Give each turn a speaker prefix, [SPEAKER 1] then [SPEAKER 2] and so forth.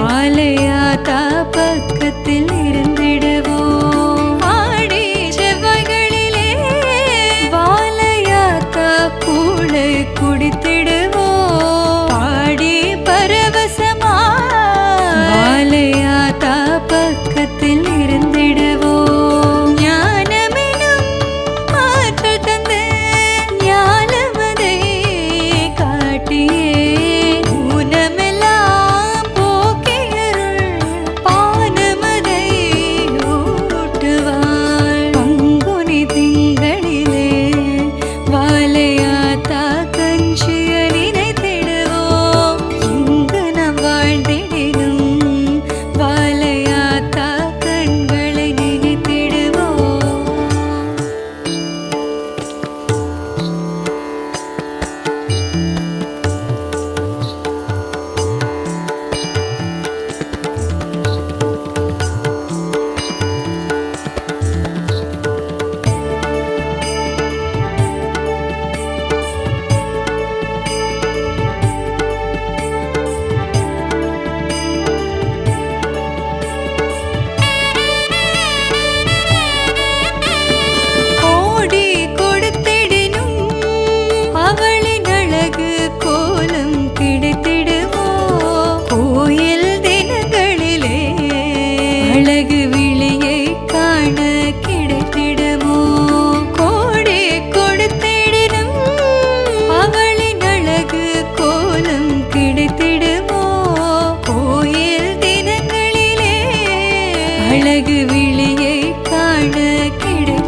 [SPEAKER 1] வாழையாட்டா பக்கத்தில் இருந்திடுவோம் ஆடி செவ்வாய்களிலே வாழையாத்தா கூளை குடித்திடுவோம். அழகு விழியை காண கிடை